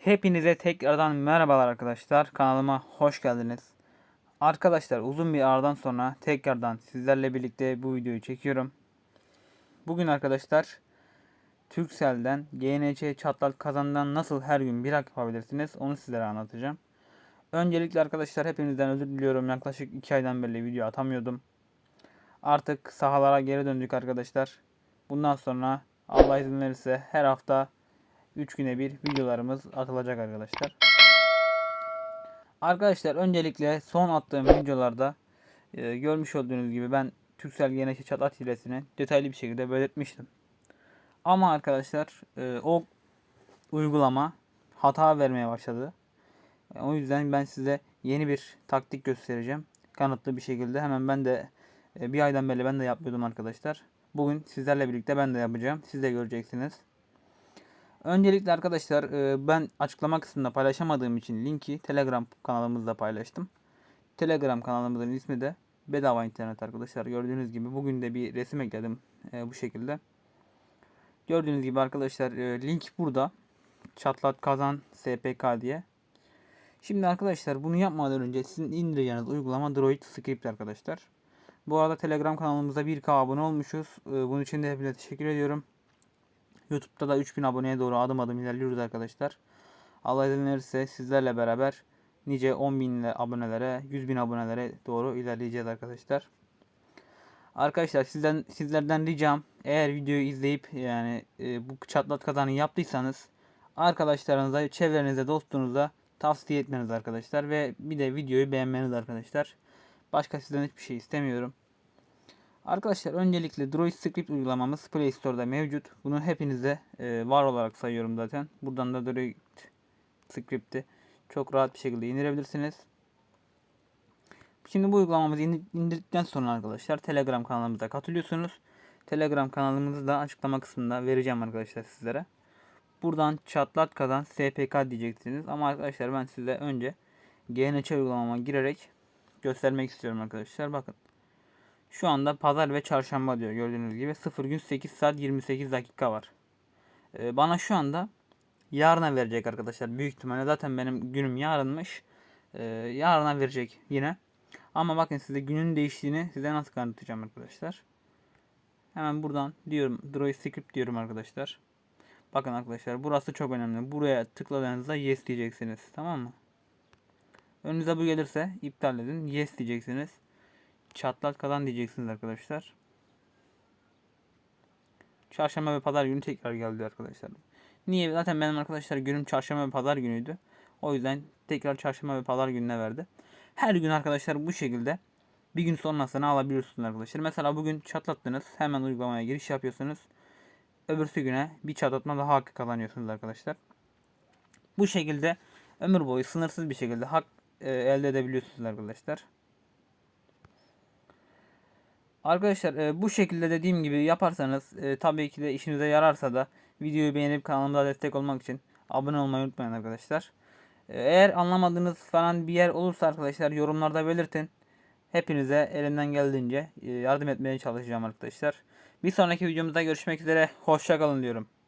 Hepinize tekrardan merhabalar arkadaşlar. Kanalıma hoş geldiniz. Arkadaşlar uzun bir aradan sonra tekrardan sizlerle birlikte bu videoyu çekiyorum. Bugün arkadaşlar Turkcell'den GNC çatlak kazandan nasıl her gün bir hak yapabilirsiniz onu sizlere anlatacağım. Öncelikle arkadaşlar hepinizden özür diliyorum. Yaklaşık 2 aydan beri video atamıyordum. Artık sahalara geri döndük arkadaşlar. Bundan sonra Allah izin verirse her hafta 3 güne bir videolarımız atılacak arkadaşlar. Arkadaşlar öncelikle son attığım videolarda e, görmüş olduğunuz gibi ben Türksel GNC çatlat hilesini detaylı bir şekilde belirtmiştim. Ama arkadaşlar e, o uygulama hata vermeye başladı. E, o yüzden ben size yeni bir taktik göstereceğim. Kanıtlı bir şekilde. Hemen ben de e, bir aydan beri ben de yapıyordum arkadaşlar. Bugün sizlerle birlikte ben de yapacağım. Siz de göreceksiniz. Öncelikle arkadaşlar e, ben açıklama kısmında paylaşamadığım için linki Telegram kanalımızda paylaştım. Telegram kanalımızın ismi de Bedava internet arkadaşlar. Gördüğünüz gibi bugün de bir resim ekledim e, bu şekilde. Gördüğünüz gibi arkadaşlar e, link burada. Çatlat kazan SPK diye. Şimdi arkadaşlar bunu yapmadan önce sizin indireceğiniz uygulama Droid Script arkadaşlar. Bu arada Telegram kanalımıza 1K abone olmuşuz. Bunun için de hepinize teşekkür ediyorum. YouTube'da da 3000 aboneye doğru adım adım ilerliyoruz arkadaşlar. Allah izin verirse sizlerle beraber nice 10.000 abonelere, 100.000 abonelere doğru ilerleyeceğiz arkadaşlar. Arkadaşlar sizden sizlerden ricam eğer videoyu izleyip yani e, bu çatlat kazanı yaptıysanız arkadaşlarınıza, çevrenize, dostunuza tavsiye etmeniz arkadaşlar ve bir de videoyu beğenmeniz arkadaşlar. Başka sizden hiçbir şey istemiyorum. Arkadaşlar öncelikle Droid Script uygulamamız Play Store'da mevcut. Bunu hepinize e, var olarak sayıyorum zaten. Buradan da Droid Script'i çok rahat bir şekilde indirebilirsiniz. Şimdi bu uygulamamızı indirdikten sonra arkadaşlar Telegram kanalımıza katılıyorsunuz. Telegram kanalımızı da açıklama kısmında vereceğim arkadaşlar sizlere. Buradan çatlat kazan SPK diyeceksiniz. Ama arkadaşlar ben size önce GNC uygulamama girerek göstermek istiyorum arkadaşlar. Bakın. Şu anda pazar ve çarşamba diyor gördüğünüz gibi. 0 gün 8 saat 28 dakika var. Ee, bana şu anda yarına verecek arkadaşlar. Büyük ihtimalle zaten benim günüm yarınmış. Ee, yarına verecek yine. Ama bakın size günün değiştiğini size nasıl kanıtlayacağım arkadaşlar. Hemen buradan diyorum Droid Script diyorum arkadaşlar. Bakın arkadaşlar burası çok önemli. Buraya tıkladığınızda yes diyeceksiniz. Tamam mı? Önünüze bu gelirse iptal edin. Yes diyeceksiniz. Çatlat kalan diyeceksiniz arkadaşlar. Çarşamba ve pazar günü tekrar geldi arkadaşlar. Niye? Zaten benim arkadaşlar günüm çarşamba ve pazar günüydü. O yüzden tekrar çarşamba ve pazar gününe verdi. Her gün arkadaşlar bu şekilde bir gün sonrasını alabiliyorsunuz arkadaşlar. Mesela bugün çatlattınız. Hemen uygulamaya giriş yapıyorsunuz. Öbürsü güne bir çatlatma daha hakkı kazanıyorsunuz arkadaşlar. Bu şekilde ömür boyu sınırsız bir şekilde hak e, elde edebiliyorsunuz arkadaşlar. Arkadaşlar e, bu şekilde dediğim gibi yaparsanız e, tabii ki de işinize yararsa da videoyu beğenip kanalımıza destek olmak için abone olmayı unutmayın arkadaşlar. E, eğer anlamadığınız falan bir yer olursa arkadaşlar yorumlarda belirtin. Hepinize elimden geldiğince e, yardım etmeye çalışacağım arkadaşlar. Bir sonraki videomuzda görüşmek üzere. Hoşçakalın diyorum.